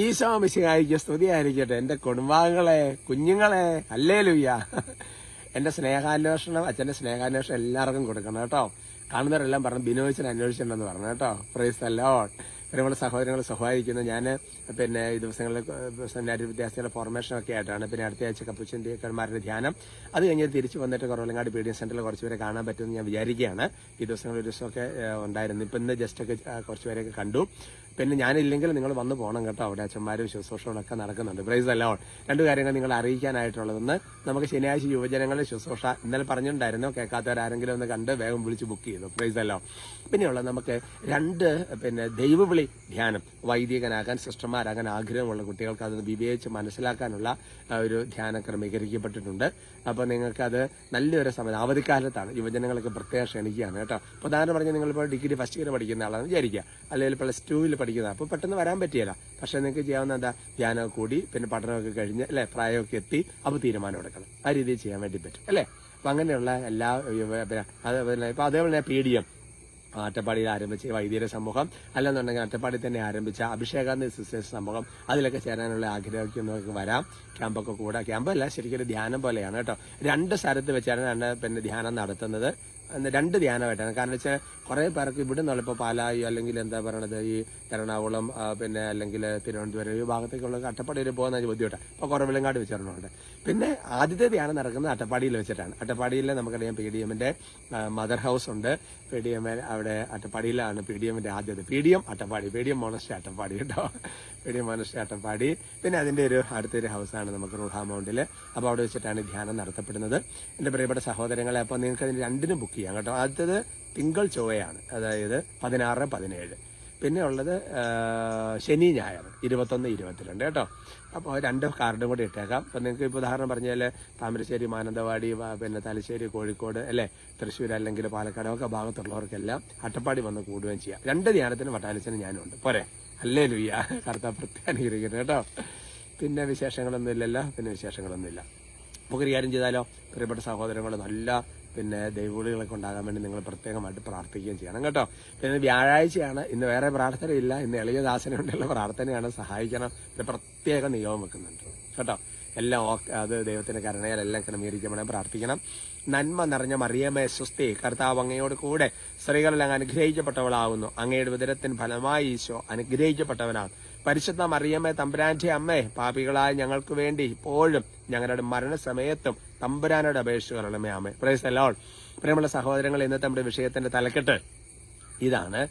ഈശോ മിശിഹായിക്ക് സ്തുതിയായിരിക്കട്ടെ. എന്റെ കുടുംബാംഗങ്ങളെ കുഞ്ഞുങ്ങളെ അല്ലേ ലുയ്യ എന്റെ സ്നേഹാന്വേഷണം അച്ഛന്റെ സ്നേഹാന്വേഷണം എല്ലാവർക്കും കൊടുക്കണം കേട്ടോ. കാണുന്നവരെല്ലാം പറഞ്ഞു ബിനോയിച്ചിന് അന്വേഷിച്ചിട്ടുണ്ടെന്ന് പറഞ്ഞു കേട്ടോ. പ്രൈസ് അല്ലോട്ട് നമ്മുടെ സഹോദരങ്ങൾ സഹായിക്കുന്നു ഞാൻ പിന്നെ ഈ ദിവസങ്ങളിൽ സെമിനാരി വിദ്യാർത്ഥികളുടെ ഫോർമേഷൻ ഒക്കെ ആയിട്ടാണ്. പിന്നെ അടുത്ത ആഴ്ച കപ്പുച്ചന്തിക്കന്മാരുടെ ധ്യാനം. അത് കഴിഞ്ഞ് തിരിച്ചു വന്നിട്ട് കുറവലങ്ങാട് പി ഡി എം സെന്ററിൽ കുറച്ച് പേരെ കാണാൻ പറ്റുമെന്ന് ഞാൻ വിചാരിക്കുകയാണ്. ഈ ദിവസങ്ങളിൽ ഒരു ദിവസമൊക്കെ ഉണ്ടായിരുന്നു. ഇപ്പം ഇന്ന് ജസ്റ്റ് ഒക്കെ കുറച്ച് പേരെയൊക്കെ കണ്ടു. പിന്നെ ഞാനില്ലെങ്കിൽ നിങ്ങൾ വന്നു പോകണം കേട്ടോ. അവിടെ അച്ഛന്മാരും ശുശ്രൂഷകളൊക്കെ നടക്കുന്നുണ്ട്. പ്രൈസ് അല്ല രണ്ട് കാര്യങ്ങൾ നിങ്ങൾ അറിയിക്കാനായിട്ടുള്ളതെന്ന് നമുക്ക് ശനിയാഴ്ച യുവജനങ്ങളുടെ ശുശ്രൂഷ ഇന്നലെ പറഞ്ഞിട്ടുണ്ടായിരുന്നു. കേൾക്കാത്തവരാരെങ്കിലും ഒന്ന് കണ്ട് വേഗം വിളിച്ച് ബുക്ക് ചെയ്തു. പ്രൈസ് അല്ലോ പിന്നെയുള്ള നമുക്ക് രണ്ട് പിന്നെ ദൈവവിളി ധ്യാനം. വൈദികനാകാൻ സിസ്റ്റർമാരാകാൻ ആഗ്രഹമുള്ള കുട്ടികൾക്ക് അത് വിവേച്ച് മനസ്സിലാക്കാനുള്ള ഒരു ധ്യാനം ക്രമീകരിക്കപ്പെട്ടിട്ടുണ്ട്. അപ്പോൾ നിങ്ങൾക്കത് നല്ലൊരു സമയം അവധിക്കാലത്താണ്. യുവജനങ്ങൾക്ക് പ്രത്യേകം ക്ഷണിക്കുകയാണ് കേട്ടോ. ഉദാഹരണം പറഞ്ഞാൽ നിങ്ങളിപ്പോൾ ഡിഗ്രി ഫസ്റ്റ് ഇയർ പഠിക്കുന്ന ആളാണെന്ന് വിചാരിക്കുക. അല്ലെങ്കിൽ പ്ലസ് ടുവിൽ പഠിക്കുന്ന അപ്പോൾ പെട്ടെന്ന് വരാൻ പറ്റിയല്ല. പക്ഷെ നിങ്ങൾക്ക് ചെയ്യാവുന്ന എന്താ? ധ്യാനമൊക്കെ കൂടി പിന്നെ പഠനമൊക്കെ കഴിഞ്ഞ് അല്ലേ? പ്രായമൊക്കെ എത്തി അപ്പോൾ തീരുമാനം എടുക്കണം. ആ രീതിയിൽ ചെയ്യാൻ വേണ്ടി പറ്റും അല്ലേ? അപ്പം അങ്ങനെയുള്ള എല്ലാ അതേപോലെ ഇപ്പം അതേപോലെ പി ഡി എം അട്ടപ്പാടിയിൽ ആരംഭിച്ച വൈദ്യര സമൂഹം അല്ലെന്നുണ്ടെങ്കിൽ അട്ടപ്പാടി തന്നെ ആരംഭിച്ച അഭിഷേകാന്തി സിസ്റ്റേഴ്സ് സമൂഹം അതിലൊക്കെ ചേരാനുള്ള ആഗ്രഹിക്കുന്നവർക്ക് വരാം. ക്യാമ്പൊക്കെ കൂടാ. ക്യാമ്പല്ല ശരിക്കും ധ്യാനം പോലെയാണ് കേട്ടോ. രണ്ട് സ്ഥലത്ത് വെച്ചാണ് പിന്നെ ധ്യാനം നടത്തുന്നത്. രണ്ട് ധ്യാനമായിട്ടാണ്. കാരണം വെച്ചാൽ കുറേ പേർക്ക് ഇവിടെ നിന്നുള്ള ഇപ്പോൾ പാലായി അല്ലെങ്കിൽ എന്താ പറയണത് ഈ എറണാകുളം പിന്നെ അല്ലെങ്കിൽ തിരുവനന്തപുരം ഈ ഭാഗത്തേക്കുള്ള അട്ടപ്പാടി വരെ പോകുന്ന ബുദ്ധിമുട്ടാണ് ഇപ്പോൾ കുറവിലങ്ങാട് വെച്ചിട്ടുണ്ട് പിന്നെ ആദ്യത്തെ ധ്യാനം നടക്കുന്നത് അട്ടപ്പാടിയിൽ വെച്ചിട്ടാണ്. അട്ടപ്പാടിയിൽ നമുക്കറിയാം പി ഡി എമ്മിന്റെ മദർ ഹൗസ് ഉണ്ട്. പി ഡി എം അവിടെ അട്ടപ്പാടിയിലാണ് പി ഡി എമ്മിന്റെ ആദ്യത്തെ. P D M Attappadi P D M monastery Attappadi കേട്ടോ. പി ഡി പാടി. പിന്നെ അതിന്റെ ഒരു അടുത്തൊരു ഹൗസാണ് നമുക്ക് റൂഹാ മൗണ്ടിൽ. അപ്പോൾ അവിടെ വെച്ചിട്ടാണ് ധ്യാനം നടത്തപ്പെടുന്നത്. എന്റെ പ്രിയപ്പെട്ട സഹോദരങ്ങളെ അപ്പോൾ നിങ്ങൾക്ക് അതിന് രണ്ടിനും ബുക്ക് ചെയ്യാം കേട്ടോ. ആദ്യത്തേത് തിങ്കൾ ചൊവ്വയാണ്. അതായത് പതിനാറ് പതിനേഴ്. പിന്നെ ഉള്ളത് ശനി ഞായർ ഇരുപത്തൊന്ന് ഇരുപത്തിരണ്ട് കേട്ടോ. അപ്പോൾ രണ്ട് കാർഡും കൂടി ഇട്ടേക്കാം. അപ്പം നിങ്ങൾക്ക് ഇപ്പോൾ ഉദാഹരണം പറഞ്ഞാൽ താമരശ്ശേരി മാനന്തവാടി പിന്നെ തലശ്ശേരി കോഴിക്കോട് അല്ലേ? തൃശ്ശൂർ അല്ലെങ്കിൽ പാലക്കാട് ഒക്കെ ഭാഗത്തുള്ളവർക്കെല്ലാം അട്ടപ്പാടി വന്ന് കൂടുകയും ചെയ്യാം. രണ്ട് ധ്യാനത്തിന് വട്ടാലിച്ചന് ഞാനുണ്ട് പോരെ. അല്ലേ ലുയ്യ കറുത്ത പ്രത്യേകം കേട്ടോ. പിന്നെ വിശേഷങ്ങളൊന്നും ഇല്ലല്ലോ പിന്നെ വിശേഷങ്ങളൊന്നുമില്ല. നമുക്കൊരു കാര്യം ചെയ്താലോ? പ്രിയപ്പെട്ട സഹോദരങ്ങൾ നല്ല പിന്നെ ദൈവവിളികളൊക്കെ ഉണ്ടാകാൻ വേണ്ടി നിങ്ങൾ പ്രത്യേകമായിട്ട് പ്രാർത്ഥിക്കുകയും ചെയ്യണം കേട്ടോ. പിന്നെ വ്യാഴാഴ്ചയാണ് ഇന്ന് വേറെ പ്രാർത്ഥനയില്ല ഇന്ന് എളിയദാസനെ കൊണ്ടുള്ള പ്രാർത്ഥനയാണ് സഹായിക്കണം പ്രത്യേക നിയോഗം വെക്കുന്നുണ്ട്. കേട്ടോ. എല്ലാം അത് ദൈവത്തിന്റെ കരുണയാൽ എല്ലാം ക്രമീകരിക്കണം പ്രാർത്ഥിക്കണം. നന്മ നിറഞ്ഞ മറിയമേ സ്വസ്തി. കർത്താവ് അങ്ങയോട് കൂടെ സ്ത്രീകളിൽ അങ്ങ് അനുഗ്രഹിക്കപ്പെട്ടവളാകുന്നു അങ്ങയുടെ ഉദരത്തിന് ഫലമായി ഈശോ അനുഗ്രഹിക്കപ്പെട്ടവനാണ്. പരിശുദ്ധ മറിയമ്മേ തമ്പുരാന്റെ അമ്മേ പാപികളായ ഞങ്ങൾക്ക് വേണ്ടി ഇപ്പോഴും ഞങ്ങളുടെ മരണസമയത്തും തമ്പുരാനോട് അപേക്ഷിക്കണമേ അമ്മേ പ്രൈസ് അല്ലോൾ പ്രിയമുള്ള സഹോദരങ്ങൾ ഇന്നത്തെ നമ്മുടെ വിഷയത്തിന്റെ തലക്കെട്ട് ഇതാണ്.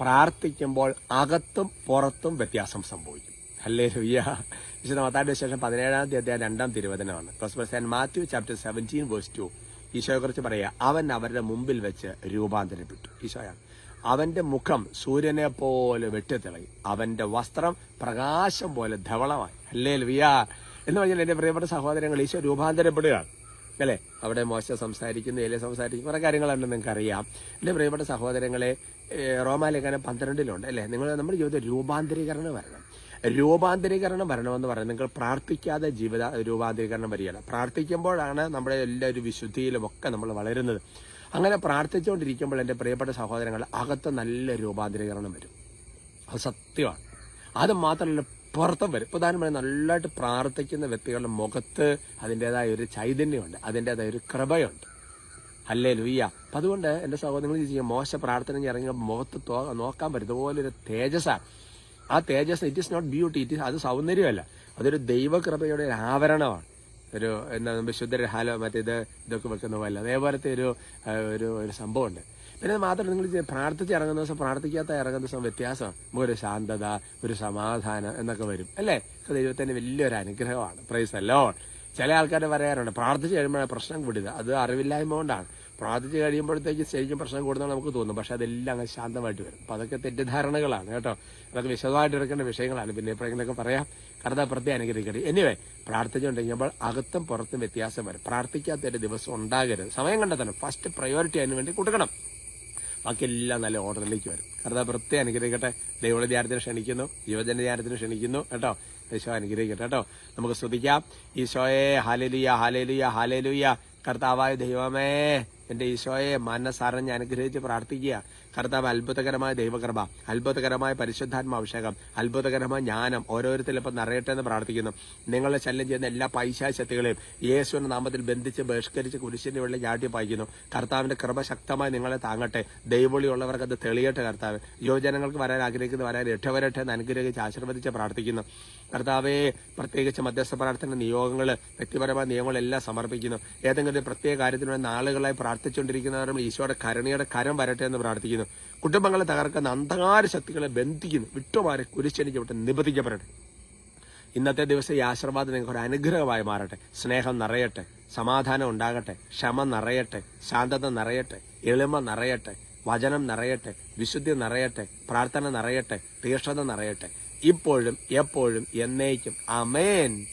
പ്രാർത്ഥിക്കുമ്പോൾ അകത്തും പുറത്തും വ്യത്യാസം സംഭവിക്കും. മത്താന്റെ ശേഷം പതിനേഴാം തീയതി രണ്ടാം തിരുവചനമാണ്. Matthew chapter seventeen verse two ഈശോയെ കുറിച്ച് പറയുക അവൻ അവരുടെ മുമ്പിൽ വെച്ച് രൂപാന്തരപ്പെട്ടു. ഈശോയാണ് അവന്റെ മുഖം സൂര്യനെ പോലെ വെട്ടിത്തിളങ്ങി അവന്റെ വസ്ത്രം പ്രകാശം പോലെ ധവളമായി. അല്ലേ ലുയ്യ എന്ന് പറഞ്ഞാൽ എന്റെ പ്രിയപ്പെട്ട സഹോദരങ്ങൾ ഈശോ രൂപാന്തരപ്പെടുകയാണ്. അല്ലേ? അവിടെ മോശ സംസാരിക്കുന്നു ഏലിയ സംസാരിക്കുന്നു കുറെ കാര്യങ്ങളുണ്ട് നിങ്ങൾക്ക് അറിയാം എന്റെ പ്രിയപ്പെട്ട സഹോദരങ്ങളെ റോമാലേഖനം പന്ത്രണ്ടിലുണ്ട് അല്ലേ? നിങ്ങൾ നമ്മുടെ ജീവിതത്തിൽ രൂപാന്തരീകരണം വരണം. രൂപാന്തരീകരണം വരണമെന്ന് പറയുന്നത് നിങ്ങൾ പ്രാർത്ഥിക്കാതെ ജീവിത രൂപാന്തരീകരണം വരികയാണ്. പ്രാർത്ഥിക്കുമ്പോഴാണ് നമ്മുടെ എല്ലാ വിശുദ്ധിയിലും ഒക്കെ നമ്മൾ വളരുന്നത്. അങ്ങനെ പ്രാർത്ഥിച്ചുകൊണ്ടിരിക്കുമ്പോൾ എന്റെ പ്രിയപ്പെട്ട സഹോദരങ്ങൾ അകത്ത് നല്ല രൂപാന്തരീകരണം വരും. അത് സത്യമാണ്. അത് മാത്രമല്ല പുറത്തും വരും. പ്രധാനമായും നല്ലതായിട്ട് പ്രാർത്ഥിക്കുന്ന വ്യക്തികളുടെ മുഖത്ത് അതിന്റെതായ ഒരു ചൈതന്യമുണ്ട്. അതിന്റെതായ ഒരു കൃപയുണ്ട്. അല്ലേ ലുയ്യ അപ്പം അതുകൊണ്ട് എന്റെ സഹോദരങ്ങൾ ചെയ്യുക. മോശ പ്രാർത്ഥന ഇറങ്ങിയ മുഖത്ത് നോക്കാൻ പറ്റും. ഇതുപോലൊരു തേജസ്സാണ്. ആ തേജസ് it is not beauty it അത് സൗന്ദര്യമല്ല. അതൊരു ദൈവകൃപയുടെ ഒരു ആവരണമാണ്. ഒരു എന്താ വിശുദ്ധ ഹാലോ മറ്റേത് ഇതൊക്കെ വെക്കുന്ന പോലെ. അതേപോലത്തെ ഒരു ഒരു ഒരു സംഭവമുണ്ട്. പിന്നെ മാത്രമല്ല നിങ്ങൾ പ്രാർത്ഥിച്ച് ഇറങ്ങുന്ന ദിവസം പ്രാർത്ഥിക്കാത്ത ഇറങ്ങുന്ന ദിവസം വ്യത്യാസമാണ് ഒരു ശാന്തത ഒരു സമാധാനം എന്നൊക്കെ വരും. അല്ലേ? ഇത് ദൈവത്തിന്റെ വലിയൊരു അനുഗ്രഹമാണ്. പ്രൈസ് അല്ലോ ചില ആൾക്കാർ പറയാറുണ്ട് പ്രാർത്ഥിച്ച് കഴിയുമ്പോഴാണ് പ്രശ്നം കൂടിയത്. അത് അറിവില്ലായ്മ കൊണ്ടാണ്. പ്രാർത്ഥിച്ച് കഴിയുമ്പോഴത്തേക്ക് ശരിക്കും പ്രശ്നം കൂടുന്നതാണ് നമുക്ക് തോന്നും പക്ഷെ അതെല്ലാം അങ്ങ് ശാന്തമായിട്ട് വരും. അപ്പൊ അതൊക്കെ തെറ്റിദ്ധാരണകളാണ് കേട്ടോ. അതൊക്കെ വിശദമായിട്ട് എടുക്കേണ്ട വിഷയങ്ങളാണ്. പിന്നെ എപ്പോഴെങ്കിലൊക്കെ പറയാം. കർത്താ പ്രത്യേകം അനുഗ്രഹിക്കട്ടെ. എനിവേ പ്രാർത്ഥിച്ചുകൊണ്ടിരിക്കുമ്പോൾ അകത്തും പുറത്തും വ്യത്യാസം വരും. പ്രാർത്ഥിക്കാത്ത ഒരു ദിവസം ഉണ്ടാകരുത്. സമയം കണ്ടെത്തണം. ഫസ്റ്റ് പ്രയോറിറ്റി അതിന് വേണ്ടി കൊടുക്കണം. ബാക്കിയെല്ലാം നല്ല ഓർഡറിലേക്ക് വരും. കർത്താവ് പ്രത്യേകം അനുഗ്രഹിക്കട്ടെ. ദൈവളി ധ്യാനത്തിന് ക്ഷണിക്കുന്നു. യുവജന ധ്യാനത്തിന് ക്ഷണിക്കുന്നു. കേട്ടോ. ഈശോ അനുഗ്രഹിക്കട്ടെ കേട്ടോ. നമുക്ക് ശ്രദ്ധിക്കാം. ഈശോയെ ഹാലലിയ ഹാലലിയ ഹാലലിയ കർത്താവായ ദൈവമേ. എന്റെ ഈശോയെ മനസ്സറിഞ്ഞ് അനുഗ്രഹിച്ച് പ്രാർത്ഥിക്കുക. കർത്താവ് അത്ഭുതകരമായ ദൈവകൃപ അത്ഭുതകരമായ പരിശുദ്ധാത്മാഭിഷേകം അത്ഭുതകരമായ ജ്ഞാനം ഓരോരുത്തരും ഇപ്പം നിറയട്ടെ എന്ന് പ്രാർത്ഥിക്കുന്നു. നിങ്ങളെ ശല്യം ചെയ്യുന്ന എല്ലാ പൈശാശക്തികളെയും യേശുവിന്റെ നാമത്തിൽ ബന്ധിച്ച് ബഹിഷ്കരിച്ച് കുരിശിന്റെ വെള്ളം ചാട്ടി പായിക്കുന്നു. കർത്താവിന്റെ കൃപ ശക്തമായി നിങ്ങളെ താങ്ങട്ടെ. ദൈവവിളിയുള്ളവർക്ക് അത് തെളിയട്ടെ കർത്താവ്. യുവജനങ്ങൾക്ക് വരാൻ ആഗ്രഹിക്കുന്ന വരാൻ രക്ഷവരട്ടെ എന്ന് അനുഗ്രഹിച്ച് ആശീർവദിച്ച് പ്രാർത്ഥിക്കുന്നു. കർത്താവെ പ്രത്യേകിച്ച് മധ്യസ്ഥ പ്രാർത്ഥന നിയോഗങ്ങൾ വ്യക്തിപരമായ നിയമങ്ങളെല്ലാം സമർപ്പിക്കുന്നു. ഏതെങ്കിലും ഒരു പ്രത്യേക കാര്യത്തിനുള്ള നാളുകളായി നാളുകളായി പ്രാർത്ഥിച്ചുകൊണ്ടിരിക്കുന്നവരും ഈശോയുടെ കരുണയുടെ കരം വരട്ടെ എന്ന് പ്രാർത്ഥിക്കുന്നു. കുടുംബങ്ങളെ തകർക്കുന്ന അന്ധകാര ശക്തികളെ ബന്ധിക്കുന്നു. വിട്ടുമാരെ കുരിശനിക്ക് വിട്ട് നിബന്ധിക്കപ്പെടട്ടെ. ഇന്നത്തെ ദിവസം ഈ ആശീർവാദം നിങ്ങൾക്ക് ഒരു അനുഗ്രഹമായി മാറട്ടെ. സ്നേഹം നിറയട്ടെ. സമാധാനം ഉണ്ടാകട്ടെ. ക്ഷമ നിറയട്ടെ. ശാന്തത നിറയട്ടെ. എളിമ നിറയട്ടെ. വചനം നിറയട്ടെ. വിശുദ്ധി നിറയട്ടെ. പ്രാർത്ഥന നിറയട്ടെ. തീക്ഷണത നിറയട്ടെ. ഇപ്പോഴും എപ്പോഴും എന്നേക്കും. അമേൻ